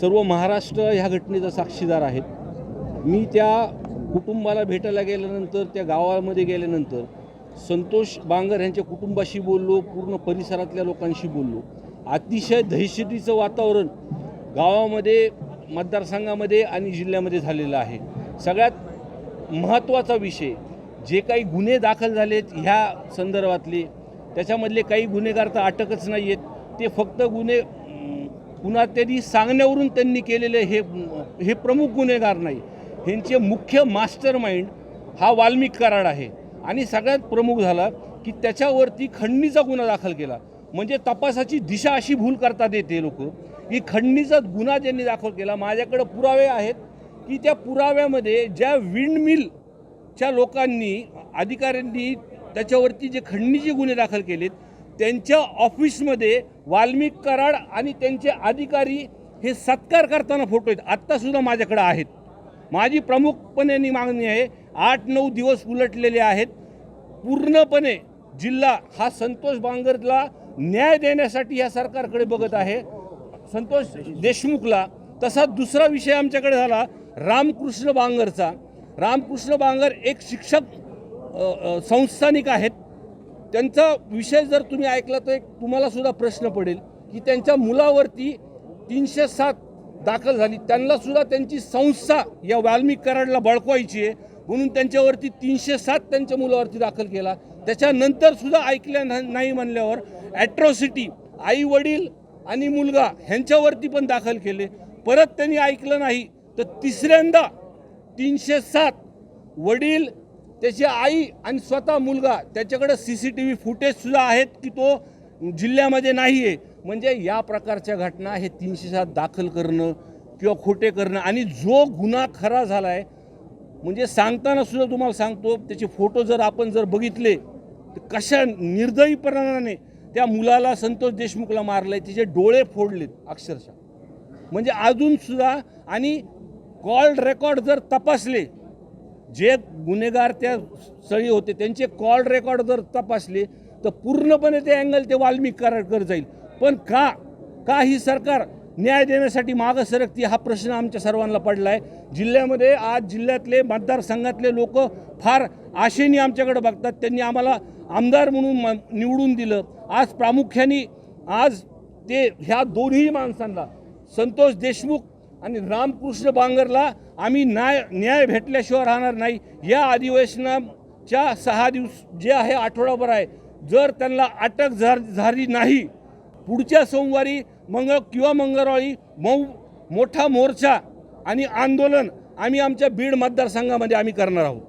सर्व महाराष्ट्र ह्या घटनेचा साक्षीदार आहेत. मी त्या कुटुंबाला भेटायला गेल्यानंतर त्या गावामध्ये गेल्यानंतर संतोष बांगर यांच्या कुटुंबाशी बोललो पूर्ण परिसरातल्या लोकांशी बोललो. अतिशय दहशतीचं वातावरण गावामध्ये मतदारसंघामध्ये आणि जिल्ह्यामध्ये झालेलं आहे. सगळ्यात महत्त्वाचा विषय जे काही गुन्हे दाखल झालेत ह्या संदर्भातले त्याच्यामधले काही गुन्हेगार तर अटकच नाही आहेत ते फक्त गुन्हे पुन्हा त्यांनी सांगण्यावरून त्यांनी केलेले हे हे प्रमुख गुन्हेगार नाही. ह्यांचे मुख्य मास्टर माइंड हा वाल्मिक कराड आहे. आणि सगळ्यात प्रमुख झाला की त्याच्यावरती खंडणीचा गुन्हा दाखल केला. म्हणजे तपासाची दिशा अशी भूल करतात येते लोक. की खंडणीचा गुन्हा ज्यांनी दाखल केला माझ्याकडे पुरावे आहेत की त्या पुराव्यामध्ये ज्या विंडमिलच्या लोकांनी अधिकाऱ्यांनी त्याच्यावरती जे खंडणीचे गुन्हे दाखल केलेत त्यांच्या ऑफिसमध्ये वाल्मिक कराड आणि त्यांचे अधिकारी हे सत्कार करताना फोटो आहेत. आत्तासुद्धा माझ्याकडे आहेत. माझी प्रमुखपणे मागणी आहे आठ नऊ दिवस उलटलेले आहेत. पूर्णपणे जिल्हा हा संतोष बांगरला न्याय देण्यासाठी या सरकारकडे बघत आहे. संतोष देशमुखला तसा दुसरा विषय आमच्याकडे झाला रामकृष्ण बांगरचा. रामकृष्ण बांगर एक शिक्षक संस्थानिक आहेत. त्यांचा विषय जर तुम्ही ऐकला तर एक तुम्हाला सुद्धा प्रश्न पडेल की त्यांच्या मुलावरती तीनशे सात दाखल झाली. त्यांना सुद्धा त्यांची संस्था या वाल्मिक कराडला बळकवायची आहे. म्हणून त्यांच्यावरती तीनशे सात त्यांच्या मुलावरती दाखल केला. त्याच्यानंतर सुद्धा ऐकल्या ना- नाही म्हणल्यावर ॲट्रॉसिटी आई वडील आणि मुलगा ह्यांच्यावरती पण दाखल केले. परत त्यांनी ऐकलं नाही तर तिसऱ्यांदा तीनशे सात वडील त्याची आई आणि स्वतः मुलगा त्याच्याकडे सी सी टी व्ही फुटेजसुद्धा आहेत की तो जिल्ह्यामध्ये नाही आहे म्हणजे या प्रकारच्या घटना हे तीनशे सात दाखल करणं किंवा खोटे करणं आणि जो गुन्हा खरा झाला आहे म्हणजे सांगताना सुद्धा तुम्हाला सांगतो त्याचे फोटो जर आपण जर बघितले तर कशा निर्दयीपणाने त्या मुलाला संतोष देशमुखला मारलं आहे तिचे डोळे फोडलेत अक्षरशः. म्हणजे अजूनसुद्धा आणि कॉल रेकॉर्ड जर तपासले जे गुन्हेगार त्या स्थळी होते त्यांचे कॉल रेकॉर्ड जर तपासले तर पूर्णपणे ते अँगल ते वाल्मिक कर जाईल. पण का का ही सरकार न्याय देण्यासाठी मागं सरकती हा प्रश्न आमच्या सर्वांना पडला आहे जिल्ह्यामध्ये आज जिल्ह्यातले मतदारसंघातले लोक फार आशेने आमच्याकडे बघतात. त्यांनी आम्हाला आमदार म्हणून म- निवडून दिलं. आज प्रामुख्याने आज ते ह्या दोन्ही माणसांना संतोष देशमुख आणि रामकृष्ण बांगरला आम्ही न्याय न्याय भेटल्याशिवाय राहणार नाही. या अधिवेशनाच्या सहा दिवस जे आहे आठवडाभर आहे. जर त्यांना अटक झा झाली नाही पुढच्या सोमवारी मंगळ किंवा मंगळवारी मऊ मोठा मोर्चा आणि आंदोलन आम्ही आमच्या बीड मतदारसंघामध्ये आम्ही करणार आहोत.